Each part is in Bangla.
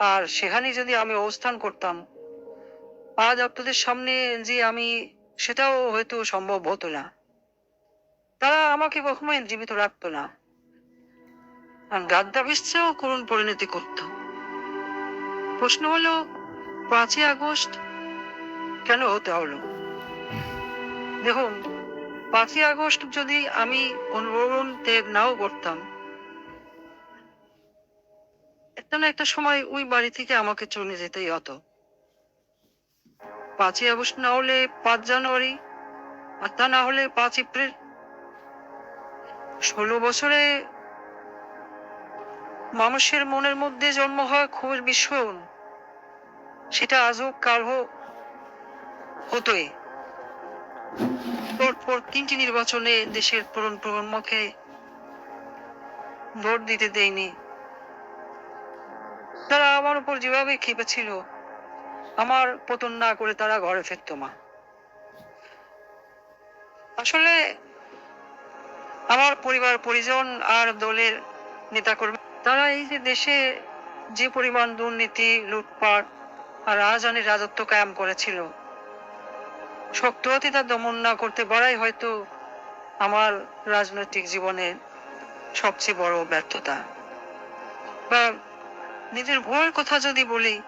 আর সেখানে যদি আমি অবস্থান করতাম, আজ আপনাদের সামনে যে আমি, সেটাও হয়তো সম্ভব হতো না। তারা আমাকে কখনোই জীবিত রাখতো না। আর গাদ্দাফির চেয়েও করুণ পরিণতি করত। প্রশ্ন হলো, পাঁচই আগস্ট কেন হতে হলো? দেখুন, পাঁচই আগস্ট যদি আমি অনুভবন ত্যাগ নাও করতাম একটা না একটা সময় ওই বাড়ি থেকে আমাকে চলে যেতেই হতো। পাঁচই আগস্ট না হলে পাঁচ জানুয়ারি, আর তা না হলে পাঁচ এপ্রিল। ষোলো বছরে মানুষের মনের মধ্যে জন্ম হয় ক্ষোভের বিস্ফোরণ সেটা আজ হোক, কাল হোক, হতোই। পর তিনটি নির্বাচনে দেশের তরুণ প্রজন্মকে ভোট দিতে দেয়নি। তারা আমার উপর যেভাবে খেপেছিল, আমার পতন না করে তারা ঘরে ফিরতো মা। আসলে আমার পরিবার, পরিজন আর দলের নেতাকর্মী, তারা এই যে দেশে যে পরিমাণ দুর্নীতি, লুটপাট আর রাজধানীর রাজত্ব কায়েম করেছিল শক্ত তা দমন না করতে পারাই হয়তো আমার রাজনৈতিক জীবনের সবচেয়ে বড় ব্যর্থতা। বা নিজের ভয়ের কথা যদি বলি,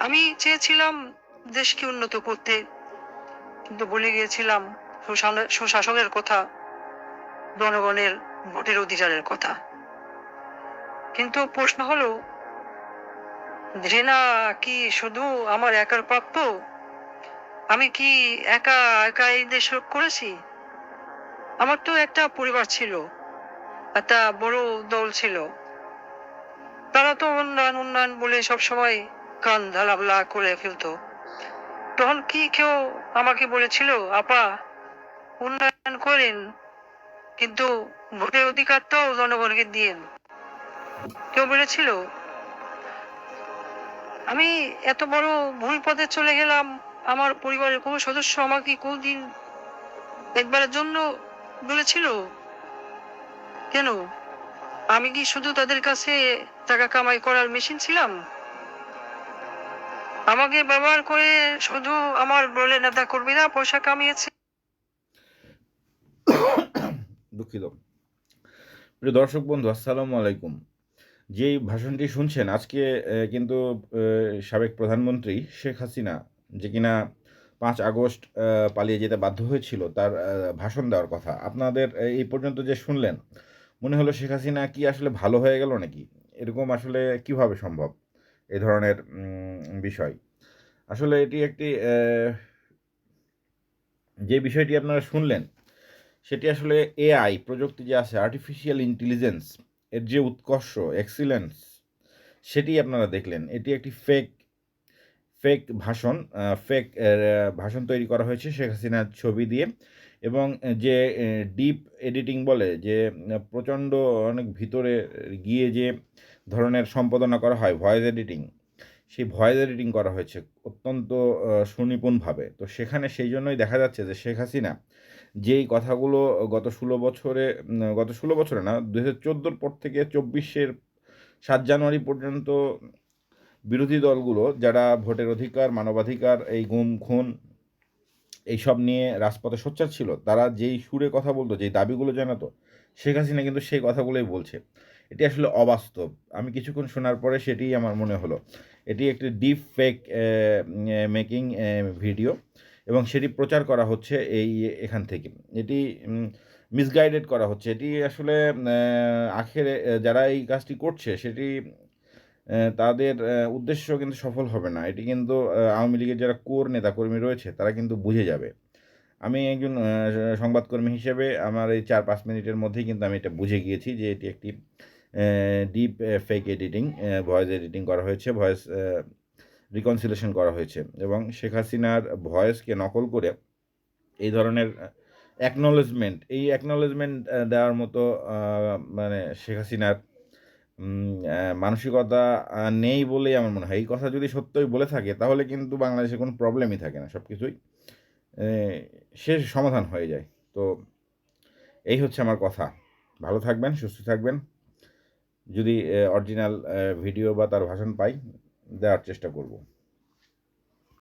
আমি চেয়েছিলাম দেশকে উন্নত করতে, কিন্তু বলে গিয়েছিলাম সুশাসনের- কথা, জনগণের ভোটের অধিকারের কথা। কিন্তু প্রশ্ন হলো, ঘৃণা কি শুধু আমার একার প্রাপ্য? আমি কি একা একা এই দেশ করেছি? আমার তো একটা পরিবার ছিল, একটা বড় দল ছিল। তারা তো উন্নয়ন উন্নয়ন বলে সব সময় কান ঢালাবলা করে ফেলতো। তখন কি কেউ আমাকে বলেছিল, আপা, উন্নয়ন করেন, কিন্তু ভোটের অধিকারটাও জনগণকে দিয়েন কেউ বলেছিল, আমি এত বড় ভুল পথে চলে গেলাম, আমার পরিবারের কোনো সদস্য আমাকে কোনদিন একবারের জন্য বলেছিল? কেন? আমি কি শুধু তাদের কাছে টাকা কামাই করার মেশিন ছিলাম? আমাকে ব্যবহার করে শুধু আমার বলে নেতা কর্মীরা পয়সা কামিয়েছে। দুঃখিত। প্রিয় দর্শক বন্ধু, আসসালামু আলাইকুম। যেই ভাষণটি শুনছেন, আজকে কিন্তু সাবেক প্রধানমন্ত্রী শেখ হাসিনা, যে কিনা পাঁচ আগস্ট পালিয়ে যেতে বাধ্য হয়েছিল, তার ভাষণ দেওয়ার কথা। আপনাদের এই পর্যন্ত যে শুনলেন মনে হলো শেখ হাসিনা কি আসলে ভালো হয়ে গেল নাকি? এরকম আসলে কীভাবে সম্ভব এ ধরনের বিষয়? আসলে এটি একটি যে বিষয়টি আপনারা শুনলেন, সেটি আসলে এআই, প্রযুক্তি যে আছে আর্টিফিশিয়াল ইন্টেলিজেন্স এর যে উৎকর্ষ এক্সিলেন্স সেটি আপনারা দেখলেন। এটি একটি ফেক ফেক ভাষণ ফেক ভাষণ তৈরি করা হয়েছে শেখ হাসিনার ছবি দিয়ে এবং যে ডিপ এডিটিং বলে যে প্রচণ্ড অনেক ভিতরে গিয়ে যে ধরনের সম্পাদনা করা হয় ভয়েস এডিটিং সেই ভয়েস এডিটিং করা হয়েছে অত্যন্ত সুনিপুণভাবে। তো সেখানে সেই জন্যই দেখা যাচ্ছে যে শেখ হাসিনা যেই কথাগুলো গত ষোলো বছরে গত ষোলো বছরে না দু হাজার পর থেকে চব্বিশের সাত জানুয়ারি পর্যন্ত বিরোধী দলগুলো যারা ভোটের অধিকার, মানবাধিকার, এই গুম, খুন এইসব নিয়ে রাজপথে সোচ্চার ছিল, তারা যেই সুরে কথা বলতো, যেই দাবিগুলো জানাতো, শেখ হাসিনা কিন্তু সেই কথাগুলোই বলছে। এটি আসলে অবাস্তব। আমি কিছুক্ষণ শোনার পরে সেটি আমার মনে হলো। এটি একটি ডিপ ফেক মেকিং ভিডিও এবং সেটি প্রচার করা হচ্ছে এই এখান থেকে। এটি মিসগাইডেড করা হচ্ছে। এটি আসলে আখেরে যারা এই কাজটি করছে, সেটি তাদের উদ্দেশ্য কিন্তু সফল হবে না। এটি কিন্তু আওয়ামী লীগের যারা কোর নেতাকর্মী রয়েছে, তারা কিন্তু বুঝে যাবে। আমি একজন সংবাদকর্মী হিসেবে আমার এই চার পাঁচ মিনিটের মধ্যেই কিন্তু আমি এটা বুঝে গিয়েছি যে এটি একটি deep fake editing voice editing করা হয়েছে ভয়েস রিকনসিলেশন করা হয়েছে। এবং শেখ হাসিনার ভয়েসকে নকল করে এই ধরনের অ্যাকনলেজমেন্ট এই অ্যাকনলেজমেন্ট দেওয়ার মতো মানে শেখ হাসিনার মানসিকতা নেই বলেই আমার মনে হয়। এই কথা যদি সত্যই বলে থাকে, তাহলে কিন্তু বাংলাদেশে কোনো প্রবলেমই থাকে না সব কিছুই শেষ সমাধান হয়ে যায়। তো এই হচ্ছে আমার কথা। ভালো থাকবেন, সুস্থ থাকবেন। যদি অরিজিনাল ভিডিও বা তার ভাষণ পাই, দেওয়ার চেষ্টা করব।